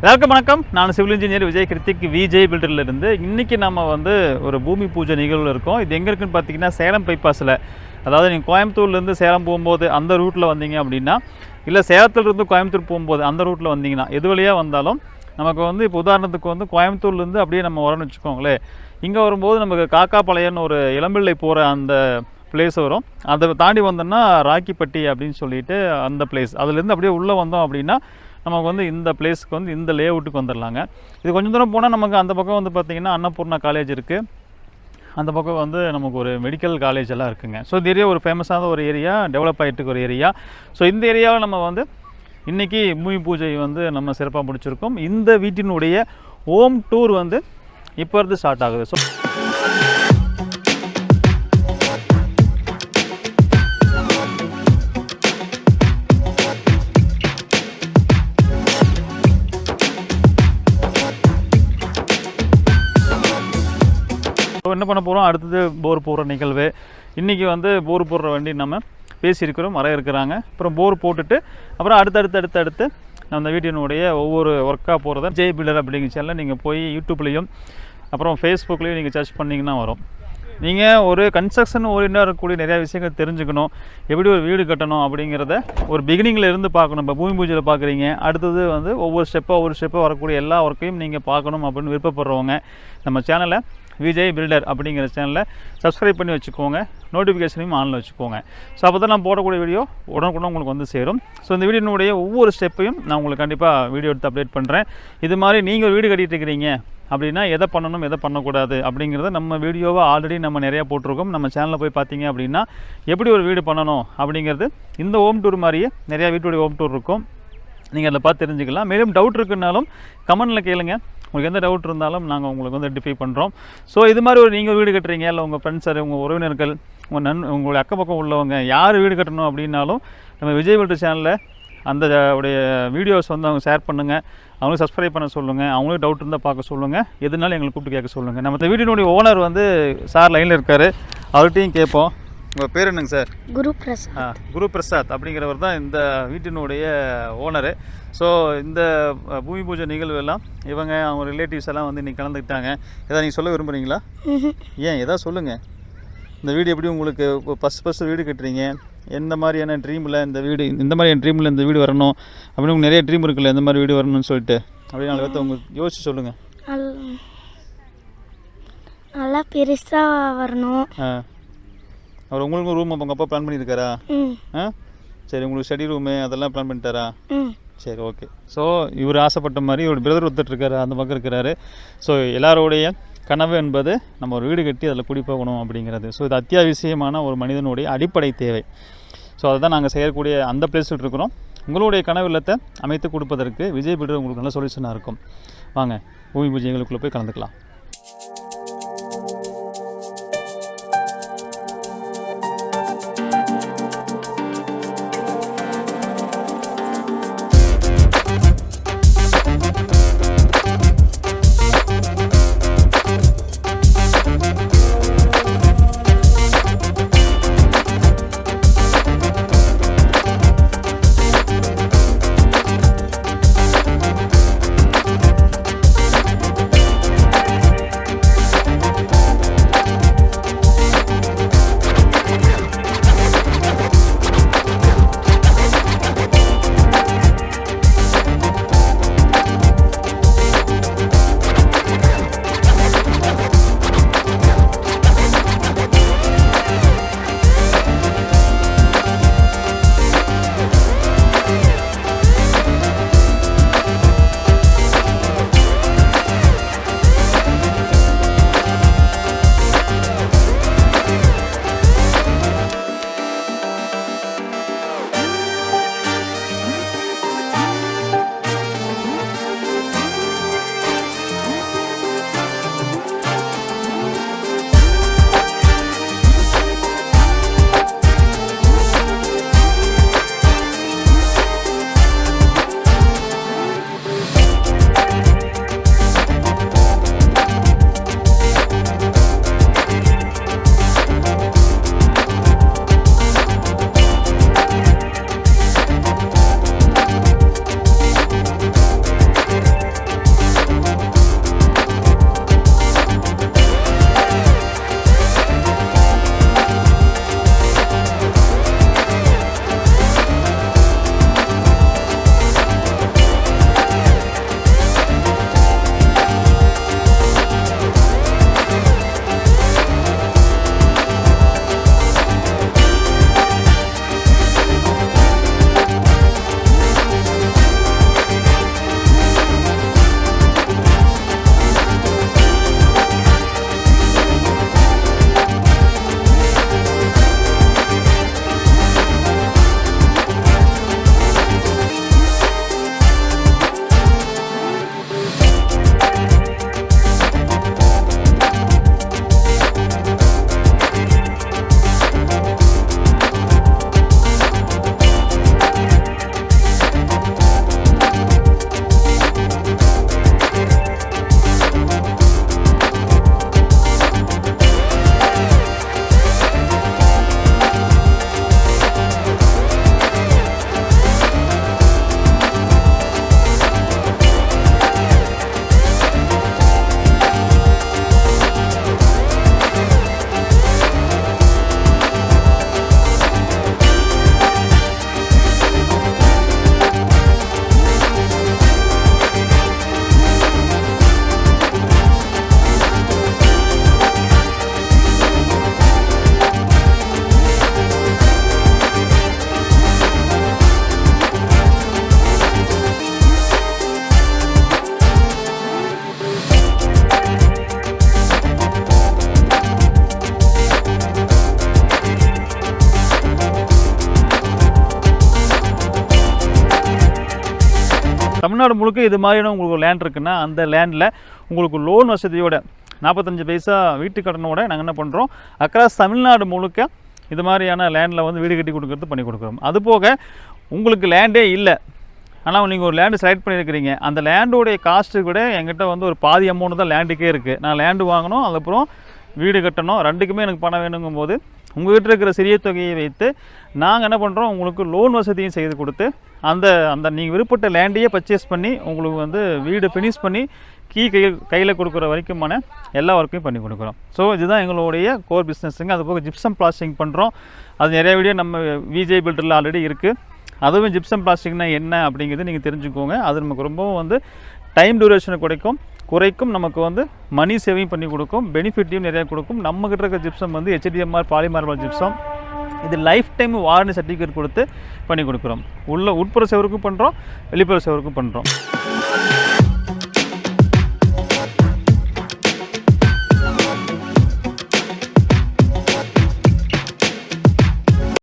எல்லாருக்கும் வணக்கம். நான் சிவில் இன்ஜினியர் விஜய் கிருத்திக் விஜய் பில்டர்ல இருந்து. இன்னைக்கு நம்ம வந்து ஒரு பூமி பூஜை நிகழ்வு இருக்கோம். இது எங்கே இருக்குன்னு பார்த்தீங்கன்னா சேலம் பைபாஸில் அதாவது நீங்கள் கோயம்புத்தூர்லேருந்து சேலம் போகும்போது அந்த ரூட்டில் வந்தீங்க அப்படின்னா இல்லை சேலத்துலேருந்து கோயம்புத்தூர் போகும்போது அந்த ரூட்டில் வந்தீங்கன்னா எது வழியாக வந்தாலும் நமக்கு வந்து இப்போ உதாரணத்துக்கு வந்து கோயம்புத்தூர்லேருந்து அப்படியே நம்ம வரோம்னு வச்சுக்கோங்களேன். இங்கே வரும்போது நமக்கு காக்காப்பாளையம்னு ஒரு இளம்பிள்ளை போகிற அந்த பிளேஸ் வரும். அதை தாண்டி வந்தோம்னா ராக்கிப்பட்டி அப்படின்னு சொல்லிட்டு அந்த பிளேஸ் அதுலேருந்து அப்படியே உள்ளே வந்தோம் அப்படின்னா நமக்கு வந்து இந்த பிளேஸ்க்கு வந்து இந்த லே அவுட்டுக்கு வந்துடலாங்க. இது கொஞ்சம் தூரம் போனால் நமக்கு அந்த பக்கம் வந்து பார்த்திங்கன்னா அன்னபூர்ணா காலேஜ் இருக்குது அந்த பக்கம் வந்து நமக்கு ஒரு மெடிக்கல் காலேஜ் எல்லாம் இருக்குங்க. ஸோ இந்த ஏரியா ஒரு ஃபேமஸான ஒரு ஏரியா டெவலப் ஆகிட்டு ஒரு ஏரியா ஸோ இந்த ஏரியாவில் நம்ம வந்து இன்றைக்கி பூமி பூஜை வந்து நம்ம சிறப்பாக முடிச்சிருக்கோம். இந்த வீட்டினுடைய ஹோம் டூர் வந்து இப்போ இருந்து ஸ்டார்ட் ஆகுது. ஸோ இப்போ என்ன பண்ண போகிறோம் அடுத்தது போர் போடுற நிகழ்வு. இன்றைக்கி வந்து போர் போடுற வண்டி நம்ம பேசியிருக்கிறோம் வர இருக்கிறாங்க. அப்புறம் போர் போட்டுட்டு அப்புறம் அடுத்தடுத்து அடுத்து அடுத்து அந்த வீட்டினுடைய ஒவ்வொரு ஒர்க்காக போகிறத ஜெய் பில்லர் அப்படிங்கிற சேனலில் நீங்கள் போய் யூடியூப்லேயும் அப்புறம் ஃபேஸ்புக்லேயும் நீங்கள் சர்ச் பண்ணிங்கன்னா வரும். நீங்கள் ஒரு கன்ஸ்ட்ரக்ஷன் ஓரியண்டாக இருக்கக்கூடிய நிறையா விஷயங்கள் தெரிஞ்சுக்கணும். எப்படி ஒரு வீடு கட்டணும் அப்படிங்கிறத ஒரு பிகினிங்கில் இருந்து பார்க்கணும். இப்போ பூமி பூஜையில் பார்க்குறீங்க. அடுத்தது வந்து ஒவ்வொரு ஸ்டெப்பாக ஒவ்வொரு ஸ்டெப்பாக வரக்கூடிய எல்லா ஒர்க்கையும் நீங்கள் பார்க்கணும் அப்படின்னு விருப்பப்படுறவங்க நம்ம சேனலை விஜய் பில்டர் அப்படிங்கிற சேனலை சப்ஸ்கிரைப் பண்ணி வச்சுக்கோங்க. நோட்டிஃபிகேஷனையும் ஆனில் வச்சுக்கோங்க. ஸோ அப்போ தான் நான் போடக்கூடிய வீடியோ உடனுக்குடன் உங்களுக்கு வந்து சேரும். ஸோ இந்த வீடியோனுடைய ஒவ்வொரு ஸ்டெப்பையும் நான் உங்களுக்கு கண்டிப்பாக வீடியோ எடுத்து அப்டேட் பண்ணுறேன் இது மாதிரி நீங்கள் ஒரு வீடு கட்டிகிட்டு இருக்கிறீங்க அப்படின்னா எதை பண்ணணும் எதை பண்ணக்கூடாது அப்படிங்கிறத நம்ம வீடியோவை ஆல்ரெடி நம்ம நிறையா போட்டிருக்கோம். நம்ம சேனலில் போய் பார்த்தீங்க அப்படின்னா எப்படி ஒரு வீடு பண்ணணும் அப்படிங்கிறது இந்த ஹோம் டூர் மாதிரியே நிறையா வீட்டுடைய ஹோம் டூர் இருக்கும். நீங்கள் அதில் பார்த்து தெரிஞ்சுக்கலாம். மேலும் டவுட் இருக்குன்னாலும் கமெண்டில் கேளுங்கள் உங்களுக்கு எந்த டவுட் இருந்தாலும் நாங்கள் உங்களுக்கு வந்து ரெட்டிஃபை பண்ணுறோம் ஸோ இது மாதிரி ஒரு நீங்கள் வீடு கட்டுறீங்க இல்லை உங்கள் ஃப்ரெண்ட்ஸ் உங்கள் உறவினர்கள் உங்கள் நன் உங்களுடைய அக்கம் பக்கம் உள்ளவங்க யார் வீடு கட்டணும் அப்படின்னாலும் நம்ம விஜய் வீட்டு சேனலில் அந்த உடைய வீடியோஸ் வந்து அவங்க ஷேர் பண்ணுங்கள் அவங்களுக்கு சப்ஸ்கிரைப் பண்ண சொல்லுங்கள் அவங்களுக்கு டவுட் இருந்தால் பார்க்க சொல்லுங்கள் எதுனாலும் எங்களுக்கு கூப்பிட்டு கேட்க சொல்லுங்கள் நம்ம இந்த வீடியோனுடைய ஓனர் வந்து சார் லைனில் இருக்கார். அவர்கிட்டையும் கேட்போம். உங்கள் பேர் என்னங்க சார்? குரு பிரசாத் குரு பிரசாத் அப்படிங்கிறவர் தான் இந்த வீட்டினுடைய ஓனரு. ஸோ இந்த பூமி பூஜை நிகழ்வு எல்லாம் இவங்க அவங்க ரிலேட்டிவ்ஸ் எல்லாம் வந்து இன்னைக்கு கலந்துக்கிட்டாங்க. ஏதாவது நீங்கள் சொல்ல விரும்புகிறீங்களா ஏன் எதாவது சொல்லுங்கள் இந்த வீடு எப்படி உங்களுக்கு ஃபஸ்ட் ஃபஸ்ட்டு வீடு கட்டுறீங்க? எந்த மாதிரியான ட்ரீமில் இந்த வீடு இந்த மாதிரியான ட்ரீமில் இந்த வீடு வரணும்? அப்படின்னு உங்களுக்கு நிறைய ட்ரீம் இருக்குல்ல இந்த மாதிரி வீடு வரணும்னு சொல்லிட்டு. அப்படி நாலு பேர்த்த உங்களுக்கு யோசிச்சு சொல்லுங்கள் நல் நல்லா பெருசாக வரணும். ஆ. அவர் உங்களுக்கு ரூம் உங்கள் அப்பா பிளான் பண்ணியிருக்காரா? ஆ? சரி உங்களுக்கு ஸ்டடி ரூமு அதெல்லாம் பிளான் பண்ணிட்டாரா? சரி ஓகே ஸோ இவர் ஆசைப்பட்ட மாதிரி இவர் பிரதர் ஒருத்தர் இருக்காரு அந்த பக்கம் இருக்கிறாரு. ஸோ எல்லாருடைய கனவு என்பது நம்ம ஒரு வீடு கட்டி அதில் குடி போகணும் அப்படிங்கிறது. ஸோ இது அத்தியாவசியமான ஒரு மனிதனுடைய அடிப்படை தேவை. ஸோ அதை தான் நாங்கள் செய்யக்கூடிய அந்த பிளேஸில் இருக்கிறோம். உங்களுடைய கனவு இல்லத்தை அமைத்து கொடுப்பதற்கு விஜய் பில்டர் உங்களுக்கு நல்ல சொல்யூஷனாக இருக்கும். வாங்க பூமி பூஜைகளுக்குள்ளே போய் கலந்துக்கலாம். தமிழ்நாடு முழுக்க இது மாதிரியான உங்களுக்கு லேண்ட் இருக்குன்னா அந்த லேண்டில் உங்களுக்கு லோன் வசதியோட நாற்பத்தஞ்சு பைசா வீட்டு கடனோட நாங்கள் என்ன பண்ணுறோம் அக்ராஸ் தமிழ்நாடு முழுக்க இது மாதிரியான லேண்டில் வந்து வீடு கட்டி கொடுக்குறது பண்ணி கொடுக்குறோம். அது போக உங்களுக்கு லேண்டே இல்லை. ஆனால் நீங்கள் ஒரு லேண்டு செலக்ட் பண்ணியிருக்கிறீங்க அந்த லேண்டோடைய காஸ்ட்டு கூட என்கிட்ட வந்து ஒரு பாதி அமௌண்ட் தான் லேண்டுக்கே இருக்குது நான் லேண்டு வாங்கணும் அதுக்கப்புறம் வீடு கட்டணும் ரெண்டுக்குமே எனக்கு பணம் வேணுங்கும் போது உங்கள்கிட்ட இருக்கிற சிறிய தொகையை வைத்து நாங்கள் என்ன பண்ணுறோம் உங்களுக்கு லோன் வசதியும் செய்து கொடுத்து அந்த அந்த நீங்கள் விருப்பப்பட்ட லேண்டையே பர்ச்சேஸ் பண்ணி உங்களுக்கு வந்து வீடு ஃபினிஷ் பண்ணி கீ கையில் கையில் கொடுக்குற வரைக்குமான எல்லா ஒர்க்கையும் பண்ணி கொடுக்குறோம். ஸோ இதுதான் எங்களுடைய கோர் பிஸ்னஸுங்க அது போக ஜிப்சம் பிளாஸ்டிங் பண்ணுறோம் அது நிறைய வீடியோ நம்ம விஜய் பில்டரில் ஆல்ரெடி இருக்குது அதுவும் ஜிப்சம் பிளாஸ்டிக்னா என்ன அப்படிங்கிறது நீங்கள் தெரிஞ்சுக்கோங்க. அது நமக்கு ரொம்பவும் வந்து டைம் டியூரேஷனை குறைக்கும். குறைக்கும் நமக்கு வந்து மணி சேவிங் பண்ணி கொடுக்கும் பெனிஃபிட்டையும் நிறையா கொடுக்கும். நம்மக்கிட்ட இருக்க ஜிப்சம் வந்து ஹெச்டிஎம்ஆர் பாலிமார்பல் ஜிப்சம் இது லைஃப் டைம் வாரண்டி சர்டிஃபிகேட் கொடுத்து பண்ணி கொடுக்குறோம். உள்ள உட்புற செவருக்கும் பண்ணுறோம் வெளிப்புற செவருக்கும் பண்ணுறோம்